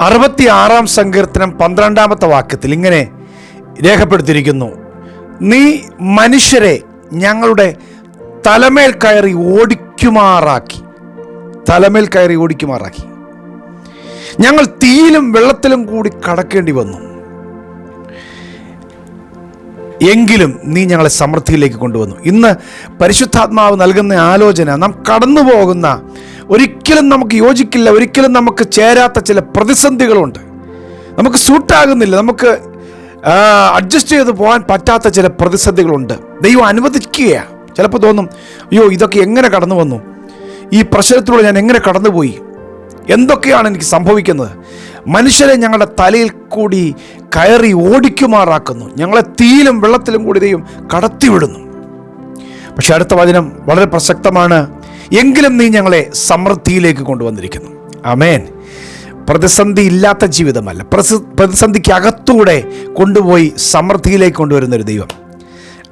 അറുപത്തി ആറാം സങ്കീർത്തനം പന്ത്രണ്ടാമത്തെ വാക്യത്തിൽ ഇങ്ങനെ രേഖപ്പെടുത്തിയിരിക്കുന്നു. നീ മനുഷ്യരെ ഞങ്ങളുടെ തലമേൽ കയറി ഓടിക്കുമാറാക്കി. തലമേൽ കയറി ഓടിക്കുമാറാക്കി. ഞങ്ങൾ തീയിലും വെള്ളത്തിലും കൂടി കടക്കേണ്ടി വന്നു. എങ്കിലും നീ ഞങ്ങളെ സമൃദ്ധിയിലേക്ക് കൊണ്ടുവന്നു. ഇന്ന് പരിശുദ്ധാത്മാവ് നൽകുന്ന ആലോചന നാം കടന്നു പോകുന്ന ഒരിക്കലും നമുക്ക് യോജിക്കില്ല ഒരിക്കലും നമുക്ക് ചേരാത്ത ചില പ്രതിസന്ധികളുണ്ട്. നമുക്ക് സൂട്ടാകുന്നില്ല നമുക്ക് അഡ്ജസ്റ്റ് ചെയ്ത് പോകാൻ പറ്റാത്ത ചില പ്രതിസന്ധികളുണ്ട്. ദൈവം അനുവദിക്കുകയാണ് ചിലപ്പോൾ തോന്നും അയ്യോ ഇതൊക്കെ എങ്ങനെ കടന്നു വന്നു? ഈ പ്രശ്നത്തിലൂടെ ഞാൻ എങ്ങനെ കടന്നുപോയി? എന്തൊക്കെയാണ് എനിക്ക് സംഭവിക്കുന്നത്? മനുഷ്യരെ ഞങ്ങളുടെ തലയിൽ കൂടി കയറി ഓടിക്കുമാറാക്കുന്നു. ഞങ്ങളെ തീയിലും വെള്ളത്തിലും കൂടി ദൈവം കടത്തിവിടുന്നു. പക്ഷെ അടുത്ത വചനം വളരെ പ്രസക്തമാണ്. എങ്കിലും നീ ഞങ്ങളെ സമൃദ്ധിയിലേക്ക് കൊണ്ടുവന്നിരിക്കുന്നു. അമേൻ പ്രതിസന്ധി ഇല്ലാത്ത ജീവിതമല്ല. പ്രതിസന്ധിക്ക് അകത്തൂടെ കൊണ്ടുപോയി സമൃദ്ധിയിലേക്ക് കൊണ്ടുവരുന്ന ഒരു ദൈവം.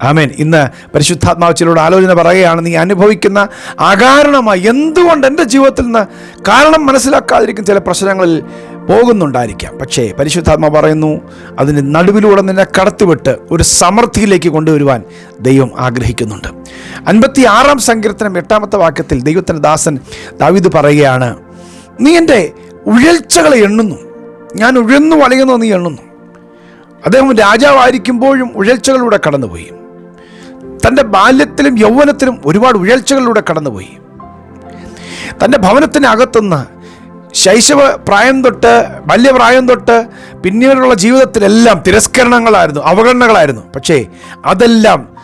ആമേൻ. ഇന്ന് പരിശുദ്ധാത്മാവ് ചിലരോട് ആലോചന പറയുകയാണ് നീ അനുഭവിക്കുന്ന അകാരണമായി എന്തുകൊണ്ട് എന്റെ ജീവിതത്തിൽ നിന്ന് കാരണം മനസ്സിലാക്കാതിരിക്കും? ചില പ്രശ്നങ്ങളിൽ പോകുന്നുണ്ടായിരിക്കാം. പക്ഷേ പരിശുദ്ധാത്മ പറയുന്നു അതിന് നടുവിലൂടെ നിന്നെ കടത്തിവിട്ട് ഒരു സമൃദ്ധിയിലേക്ക് കൊണ്ടുവരുവാൻ ദൈവം ആഗ്രഹിക്കുന്നുണ്ട്. അൻപത്തി ആറാം സങ്കീർത്തനം എട്ടാമത്തെ വാക്യത്തിൽ ദൈവത്തിന്റെ ദാസൻ ദാവിദ് പറയുകയാണ് നീ എന്റെ ഉഴൽച്ചകളെ എണ്ണുന്നു. ഞാൻ ഉഴന്നു വലയുന്നു നീ എണ്ണുന്നു. അദ്ദേഹം രാജാവായിരിക്കുമ്പോഴും ഉഴൽച്ചകളിലൂടെ കടന്നുപോയി. തന്റെ ബാല്യത്തിലും യൗവനത്തിലും ഒരുപാട് ഉഴൽച്ചകളിലൂടെ കടന്നുപോയി. തന്റെ ഭവനത്തിനകത്തുനിന്ന് ശൈശവ പ്രായം തൊട്ട് ബാല്യപ്രായം തൊട്ട് പിന്നീടുള്ള ജീവിതത്തിലെല്ലാം തിരസ്കരണങ്ങളായിരുന്നു അവഗണനകളായിരുന്നു. പക്ഷേ അതെല്ലാം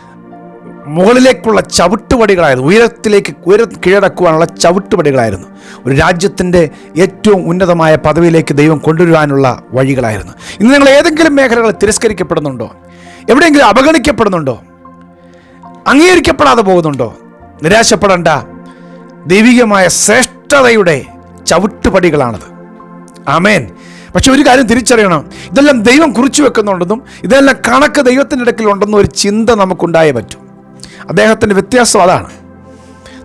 മുകളിലേക്കുള്ള ചവിട്ടുപടികളായിരുന്നു. ഉയരത്തിലേക്ക് ഉയര കീഴടക്കുവാനുള്ള ചവിട്ടുപടികളായിരുന്നു. ഒരു രാജ്യത്തിന്റെ ഏറ്റവും ഉന്നതമായ പദവിയിലേക്ക് ദൈവം കൊണ്ടുവരുവാനുള്ള വഴികളായിരുന്നു. ഇന്ന് നിങ്ങൾ ഏതെങ്കിലും മേഖലകൾ തിരസ്കരിക്കപ്പെടുന്നുണ്ടോ? എവിടെയെങ്കിലും അവഗണിക്കപ്പെടുന്നുണ്ടോ? അംഗീകരിക്കപ്പെടാതെ പോകുന്നുണ്ടോ? നിരാശപ്പെടേണ്ട. ദൈവികമായ ശ്രേഷ്ഠതയുടെ ചവിട്ടുപടികളാണത്. ആമേൻ. പക്ഷെ ഒരു കാര്യം തിരിച്ചറിയണം. ഇതെല്ലാം ദൈവം കുറിച്ചു വെക്കുന്നുണ്ടെന്നും ഇതെല്ലാം കണക്ക് ദൈവത്തിന്റെ ഇടയ്ക്കിലുണ്ടെന്നും ഒരു ചിന്ത നമുക്കുണ്ടായേ പറ്റൂ. അദ്ദേഹത്തിന്റെ വ്യത്യാസം അതാണ്.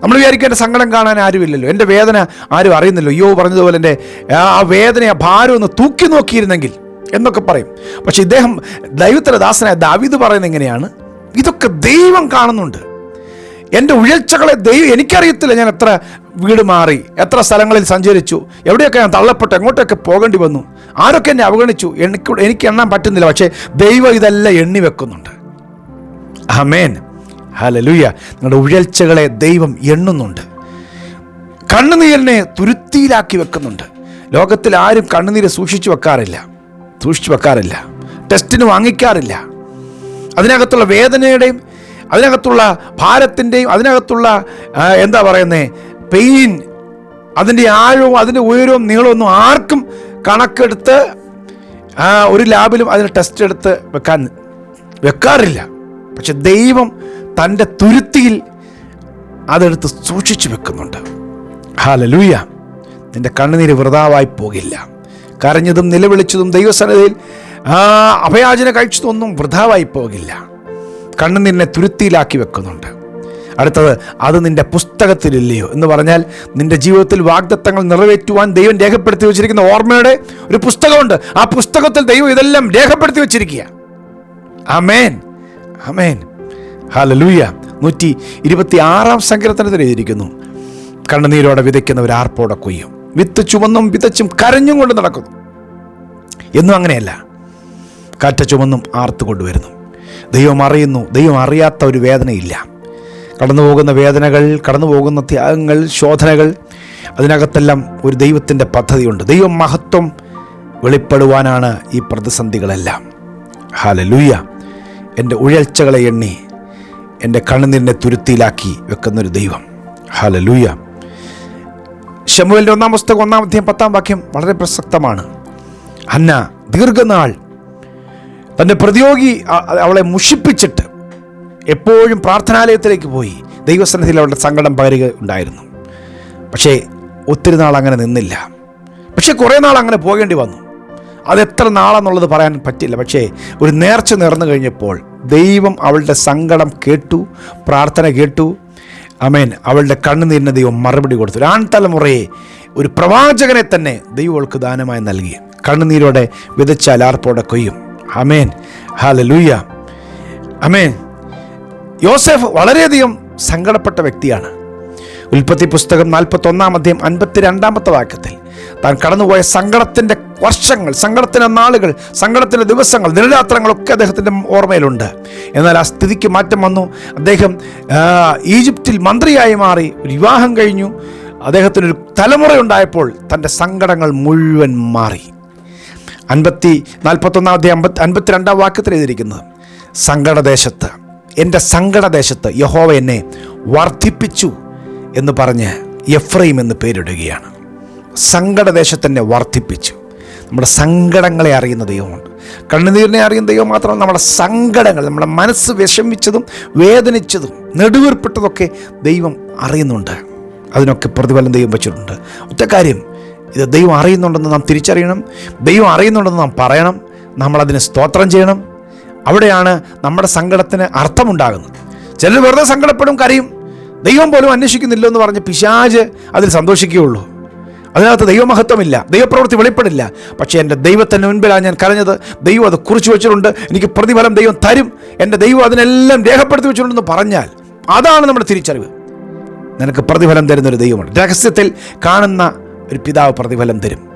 നമ്മൾ വിചാരിക്കും എന്റെ സങ്കടം കാണാൻ ആരുമില്ലല്ലോ. എന്റെ വേദന ആരും അറിയുന്നില്ലോ അയ്യോ പറഞ്ഞതുപോലെ എന്റെ ആ വേദന ആ ഭാരം ഒന്ന് തൂക്കി നോക്കിയിരുന്നെങ്കിൽ എന്നൊക്കെ പറയും. പക്ഷെ ഇദ്ദേഹം ദൈവത്തിന്റെ ദാസനായ ദാവീദ് പറയുന്നത് എങ്ങനെയാണ്? ഇതൊക്കെ ദൈവം കാണുന്നുണ്ട്. എന്റെ ഉഴൽച്ചകളെ ദൈവം എനിക്കറിയത്തില്ല ഞാൻ എത്ര വീട് മാറി എത്ര സ്ഥലങ്ങളിൽ സഞ്ചരിച്ചു എവിടെയൊക്കെ ഞാൻ തള്ളപ്പെട്ടു എങ്ങോട്ടൊക്കെ പോകേണ്ടി വന്നു ആരൊക്കെ എന്നെ അവഗണിച്ചു എനിക്ക് എനിക്ക് എണ്ണാൻ പറ്റുന്നില്ല. പക്ഷേ ദൈവം ഇതെല്ലാം എണ്ണി വെക്കുന്നുണ്ട്. അമേൻ ഹലലുയ. നിങ്ങളുടെ ഉഴൽച്ചകളെ ദൈവം എണ്ണുന്നുണ്ട്. കണ്ണുനീരിനെ തുരുത്തിയിലാക്കി വെക്കുന്നുണ്ട്. ലോകത്തിൽ ആരും കണ്ണുനീര് സൂക്ഷിച്ചു വെക്കാറില്ല. സൂക്ഷിച്ചു വെക്കാറില്ല. ടെസ്റ്റിന് വാങ്ങിക്കാറില്ല. അതിനകത്തുള്ള വേദനയുടെയും അതിനകത്തുള്ള ഭാരത്തിന്റെയും അതിനകത്തുള്ള എന്താ പറയുന്നത് പെയിൻ അതിന്റെ ആഴവും അതിന്റെ ഉയരവും നീളമൊന്നും ആർക്കും കണക്കെടുത്ത് ഒരു ലാബിലും അതിന് ടെസ്റ്റ് എടുത്ത് വെക്കാൻ വെക്കാറില്ല. പക്ഷെ ദൈവം തന്റെ തുരുത്തിയിൽ അതെടുത്ത് സൂക്ഷിച്ചു വെക്കുന്നുണ്ട്. ഹാലലൂയ നിന്റെ കണ്ണുനീര് വൃതാവായി പോകില്ല. കരഞ്ഞതും നിലവിളിച്ചതും ദൈവസന്നിധിയിൽ ആ അഭയാചന കഴിച്ചതൊന്നും വൃതാവായി പോകില്ല. കണ്ണുനീരിനെ തുരുത്തിയിലാക്കി വെക്കുന്നുണ്ട്. അടുത്തത് അത് നിന്റെ പുസ്തകത്തിലില്ലയോ എന്ന് പറഞ്ഞാൽ നിന്റെ ജീവിതത്തിൽ വാഗ്ദത്തങ്ങൾ നിറവേറ്റുവാൻ ദൈവം രേഖപ്പെടുത്തി വെച്ചിരിക്കുന്ന ഓർമ്മയുടെ ഒരു പുസ്തകമുണ്ട്. ആ പുസ്തകത്തിൽ ദൈവം ഇതെല്ലാം രേഖപ്പെടുത്തി വെച്ചിരിക്കുക അമേൻ അമേൻ ഹലലൂയ നൂറ്റി ഇരുപത്തി ആറാം സങ്കീർത്തനത്തിൽ എഴുതിയിരിക്കുന്നു. കണ്ണുനീരോടെ വിതയ്ക്കുന്നവർ ആർപ്പോടെ കൊയ്യും. വിത്ത് ചുമന്നും വിതച്ചും കരഞ്ഞും കൊണ്ട് നടക്കുന്നു. എന്നും അങ്ങനെയല്ല. കാറ്റ ചുമന്നും ആർത്തു കൊണ്ടുവരുന്നു. ദൈവം അറിയുന്നു ദൈവം അറിയാത്ത ഒരു വേദനയില്ല. കടന്നു പോകുന്ന വേദനകൾ കടന്നു പോകുന്ന ത്യാഗങ്ങൾ ശോധനകൾ അതിനകത്തെല്ലാം ഒരു ദൈവത്തിന്റെ പദ്ധതിയുണ്ട്. ദൈവം മഹത്വം വെളിപ്പെടുവാനാണ് ഈ പ്രതിസന്ധികളെല്ലാം. ഹാലലൂയ എന്റെ ഉഴൽച്ചകളെ എണ്ണി എന്റെ കണ്ണുനീരിനെ തുരുത്തിയിലാക്കി വെക്കുന്നൊരു ദൈവം. ഹാലലൂയ ഷമുവലിന്റെ ഒന്നാം പുസ്തകം ഒന്നാം അധ്യയം പത്താം വാക്യം വളരെ പ്രസക്തമാണ്. അന്ന ദീർഘനാൾ തന്റെ പ്രതിയോഗി അവളെ മുഷിപ്പിച്ചിട്ട് എപ്പോഴും പ്രാർത്ഥനാലയത്തിലേക്ക് പോയി. ദൈവസന്നിധിയിൽ അവളുടെ സങ്കടം പകരുക ഉണ്ടായിരുന്നു. പക്ഷേ ഒത്തിരി നാൾ അങ്ങനെ നിന്നില്ല. പക്ഷേ കുറേ നാൾ അങ്ങനെ പോകേണ്ടി വന്നു. അത് എത്ര നാളെന്നുള്ളത് പറയാൻ പറ്റില്ല. പക്ഷേ ഒരു നേർച്ച നേർന്നു കഴിഞ്ഞപ്പോൾ ദൈവം അവളുടെ സങ്കടം കേട്ടു പ്രാർത്ഥന കേട്ടു. അമേൻ അവളുടെ കണ്ണുനീരിന് ദൈവം മറുപടി കൊടുത്തു. ഒരു ആൺതലമുറയെ ഒരു പ്രവാചകനെ തന്നെ ദൈവം ദാനമായി നൽകി. കണ്ണുനീരോടെ വിതച്ചാൽ ആർപ്പോടെ കൊയ്യും. അമേൻ ഹാല ലൂയ അമേൻ യോസെഫ് വളരെയധികം സങ്കടപ്പെട്ട വ്യക്തിയാണ്. ഉൽപ്പത്തി പുസ്തകം നാൽപ്പത്തൊന്നാം അധ്യായം അൻപത്തിരണ്ടാമത്തെ വാക്യത്തിൽ താൻ കടന്നുപോയ സങ്കടത്തിന്റെ വർഷങ്ങൾ സങ്കടത്തിന്റെ നാളുകൾ സങ്കടത്തിന്റെ ദിവസങ്ങൾ നിരരാത്രങ്ങളൊക്കെ അദ്ദേഹത്തിന്റെ ഓർമ്മയിലുണ്ട്. എന്നാൽ ആ സ്ഥിതിക്ക് മാറ്റം വന്നു. അദ്ദേഹം ഈജിപ്തിൽ മന്ത്രിയായി മാറി വിവാഹം കഴിഞ്ഞു. അദ്ദേഹത്തിനൊരു തലമുറയുണ്ടായപ്പോൾ തന്റെ സങ്കടങ്ങൾ മുഴുവൻ മാറി. അൻപത്തി നാൽപ്പത്തൊന്നാം അധ്യായം അമ്പത്തി അൻപത്തിരണ്ടാം വാക്യത്തിൽ എഴുതിയിരിക്കുന്നത് സങ്കടദേശത്ത് എന്റെ സങ്കടദേശത്ത് യഹോവ എന്നെ വർദ്ധിപ്പിച്ചു. എന്ന് പറഞ്ഞ് എഫ്രൈം എന്ന് പേരിടുകയാണ്. സങ്കടദേശത്തന്നെ വർദ്ധിപ്പിച്ചു. നമ്മുടെ സങ്കടങ്ങളെ അറിയുന്ന ദൈവമുണ്ട്. കണ്ണുനീരിനെ അറിയുന്ന ദൈവം മാത്രമല്ല നമ്മുടെ സങ്കടങ്ങൾ നമ്മുടെ മനസ്സ് വിഷമിച്ചതും വേദനിച്ചതും നെടുവീർപ്പെട്ടതൊക്കെ ദൈവം അറിയുന്നുണ്ട്. അതിനൊക്കെ പ്രതിഫലം ദൈവം വെച്ചിട്ടുണ്ട്. ഒറ്റ കാര്യം ഇത് ദൈവം അറിയുന്നുണ്ടെന്ന് നാം തിരിച്ചറിയണം. ദൈവം അറിയുന്നുണ്ടെന്ന് നാം പറയണം. നമ്മളതിനെ സ്തോത്രം ചെയ്യണം. അവിടെയാണ് നമ്മുടെ സങ്കടത്തിന് അർത്ഥമുണ്ടാകുന്നത്. ചിലർ വെറുതെ സങ്കടപ്പെടും കരയും. ദൈവം പോലും അന്വേഷിക്കുന്നില്ല എന്ന് പറഞ്ഞ് പിശാജ് അതിൽ സന്തോഷിക്കുകയുള്ളൂ. അതിനകത്ത് ദൈവമഹത്വമില്ല ദൈവപ്രവൃത്തി വെളിപ്പെടില്ല. പക്ഷേ എന്റെ ദൈവത്തിന് മുൻപിലാണ് ഞാൻ കരഞ്ഞത്. ദൈവം അത് കുറിച്ച് വെച്ചിട്ടുണ്ട്. എനിക്ക് പ്രതിഫലം ദൈവം തരും. എന്റെ ദൈവം അതിനെല്ലാം രേഖപ്പെടുത്തി വെച്ചിട്ടുണ്ടെന്ന് പറഞ്ഞാൽ അതാണ് നമ്മുടെ തിരിച്ചറിവ്. നിനക്ക് പ്രതിഫലം തരുന്നൊരു ദൈവമാണ് രഹസ്യത്തിൽ കാണുന്ന ഒരു പിതാവ് പ്രതിഫലം തരും.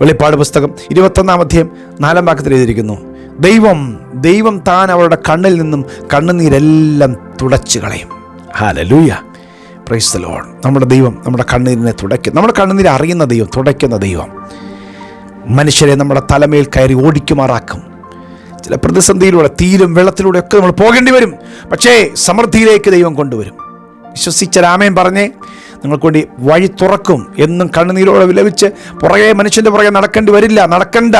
വെളിപ്പാട് പുസ്തകം ഇരുപത്തൊന്നാം അധ്യയം നാലാം വാക്യത്തിൽ എഴുതിയിരിക്കുന്നു. ദൈവം ദൈവം താൻ അവരുടെ കണ്ണിൽ നിന്നും കണ്ണുനീരെല്ലാം തുടച്ചു കളയും ഹാലലൂയ പ്രൈസ് ലോൺ നമ്മുടെ ദൈവം നമ്മുടെ കണ്ണീരിനെ തുടയ്ക്കും. നമ്മുടെ കണ്ണുനീര് അറിയുന്ന ദൈവം തുടയ്ക്കുന്ന ദൈവം. മനുഷ്യരെ നമ്മുടെ തലമേൽ കയറി ഓടിക്കുമാറാക്കും. ചില പ്രതിസന്ധിയിലൂടെ തീരും വെള്ളത്തിലൂടെ ഒക്കെ നമ്മൾ പോകേണ്ടി വരും. പക്ഷേ സമൃദ്ധിയിലേക്ക് ദൈവം കൊണ്ടുവരും. വിശ്വസിച്ച രാമയൻ പറഞ്ഞേ നിങ്ങൾക്ക് വേണ്ടി വഴി തുറക്കും. എന്നും കണ്ണുനീരോടെ വിലപിച്ച് പുറകെ മനുഷ്യന്റെ പുറകെ നടക്കേണ്ടി വരില്ല നടക്കണ്ട.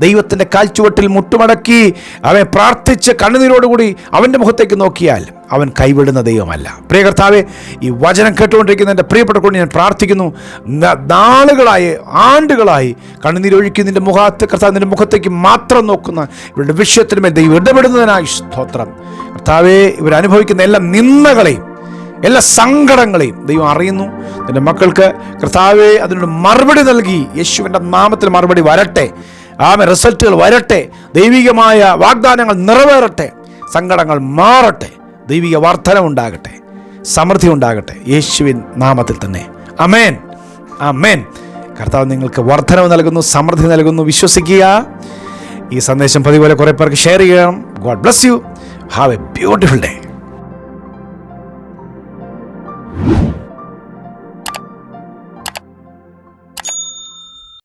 ദൈവത്തിന്റെ കാൽച്ചുവട്ടിൽ മുട്ടുമടക്കി അവൻ പ്രാർത്ഥിച്ച് കണ്ണുനീരോടുകൂടി അവന്റെ മുഖത്തേക്ക് നോക്കിയാൽ അവൻ കൈവിടുന്ന ദൈവമല്ല. പ്രിയ കർത്താവെ ഈ വചനം കേട്ടുകൊണ്ടിരിക്കുന്ന എന്റെ പ്രിയപ്പെട്ട കൊണ്ട് ഞാൻ പ്രാർത്ഥിക്കുന്നു. നാളുകളായി ആണ്ടുകളായി കണ്ണുനീരൊഴുക്കി നിന്റെ മുഖത്ത് കർത്താവ് നിന്റെ മുഖത്തേക്ക് മാത്രം നോക്കുന്ന ഇവരുടെ വിഷയത്തിനുമേൽ ദൈവം ഇടപെടുന്നതിനായി സ്തോത്രം. കർത്താവെ ഇവരനുഭവിക്കുന്ന എല്ലാ നിന്ദകളെയും എല്ലാ സങ്കടങ്ങളെയും ദൈവം അറിയുന്നു. നിന്റെ മക്കൾക്ക് കർത്താവെ അതിനൊരു മറുപടി നൽകി. യേശുവിന്റെ നാമത്തിൽ മറുപടി വരട്ടെ. ആമ റിസൾട്ടുകൾ വരട്ടെ. ദൈവികമായ വാഗ്ദാനങ്ങൾ നിറവേറട്ടെ. സങ്കടങ്ങൾ മാറട്ടെ. ദൈവിക വർധന ഉണ്ടാകട്ടെ സമൃദ്ധി ഉണ്ടാകട്ടെ. യേശുവിൻ നാമത്തിൽ തന്നെ. അമേൻ അമേൻ കർത്താവ് നിങ്ങൾക്ക് വർധനവ് നൽകുന്നു സമൃദ്ധി നൽകുന്നു. വിശ്വസിക്കുക. ഈ സന്ദേശം പതിപോലെ കുറേ പേർക്ക് ഷെയർ ചെയ്യണം God bless you have a beautiful day